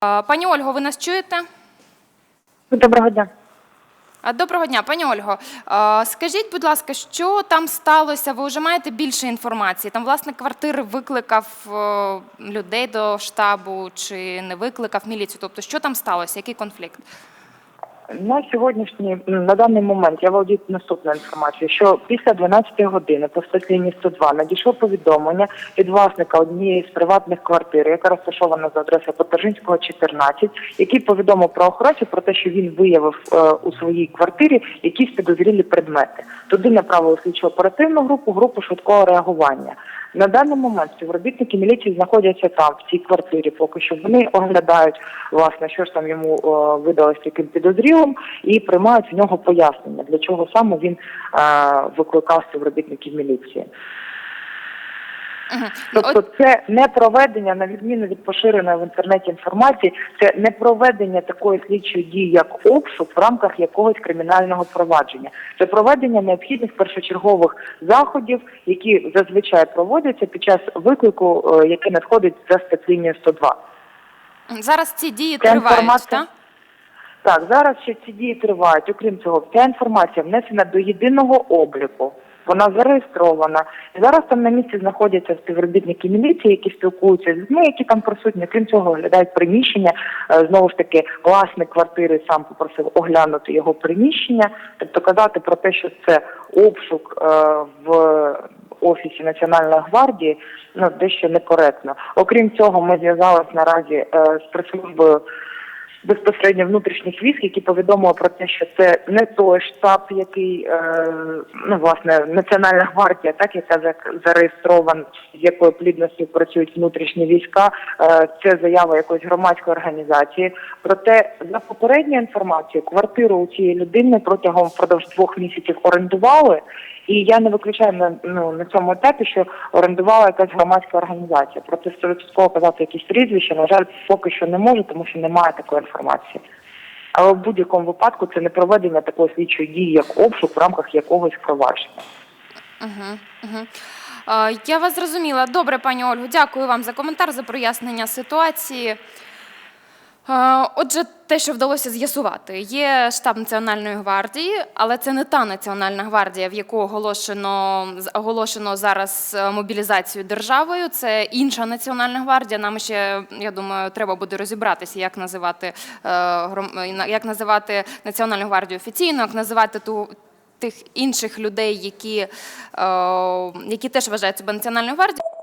Пані Ольго, ви нас чуєте? Доброго дня. Доброго дня, пані Ольго. Скажіть, будь ласка, що там сталося? Ви вже маєте більше інформації? Там власник квартири викликав е, людей до штабу чи не викликав міліцію? Тобто, що там сталося? Який конфлікт? На сьогоднішній на даний момент я володію наступною інформацією, що після 12 години по статті 102 надійшло повідомлення від власника однієї з приватних квартир, яка розташована за адресою Потержинського 14, який повідомив про охоронців про те, що він виявив е, у своїй квартирі якісь підозрілі предмети. Туди направили слідчо оперативну групу, групу швидкого реагування. На даний момент співробітники міліції знаходяться там, в цій квартирі, поки що вони оглядають власне, що ж там йому е, видалось таким підозрілим, і приймають в нього пояснення, для чого саме він е, викликав співробітників міліції. Тобто, це не проведення, на відміну від поширеної в інтернеті інформації, це не проведення такої слідчої дії, як обшук в рамках якогось кримінального провадження. Це проведення необхідних першочергових заходів, які зазвичай проводяться під час виклику, е, який надходить за статтею 102. Зараз ці дії Ця тривають, інформація- так? Так, зараз ще ці дії тривають. Окрім цього, ця інформація внесена до єдиного обліку. Вона зареєстрована. Зараз там на місці знаходяться співробітники міліції, які спілкуються з людьми, які там присутні. Крім цього, оглядають приміщення. Е, Знову ж таки, власник квартири сам попросив оглянути його приміщення. Тобто казати про те, що це обшук е, в офісі Національної гвардії, ну дещо некоректно. Окрім цього, ми зв'язалися наразі е, з прес-службою безпосередньо внутрішніх військ, які повідомили про те, що це не той штаб, який е, ну власне Національна гвардія, так яка за- зареєстрована, з якою плідністю працюють внутрішні війська. Е, це заява якоїсь громадської організації. Проте за попередньою інформацією, квартиру у цієї людини протягом впродовж двох місяців орендували. І я не виключаю на ну на цьому етапі, що орендувала якась громадська організація. Проте стовідсотково казати якісь прізвища, на жаль, поки що не можу, тому що немає такої інформації. Але в будь-якому випадку це не проведення такої слідчої дії, як обшук в рамках якогось провадження. Угу, угу. Я вас зрозуміла. Добре, пані Ольгу, дякую вам за коментар, за прояснення ситуації. Отже, те, що вдалося з'ясувати, є штаб Національної гвардії, але це не та Національна гвардія, в яку оголошено, оголошено зараз е, мобілізацію державою. Це інша Національна гвардія. Нам ще, я думаю, треба буде розібратися, як називати, е, як називати Національну гвардію офіційно, як називати ту тих інших людей, які, е, які теж вважають себе Національною гвардією.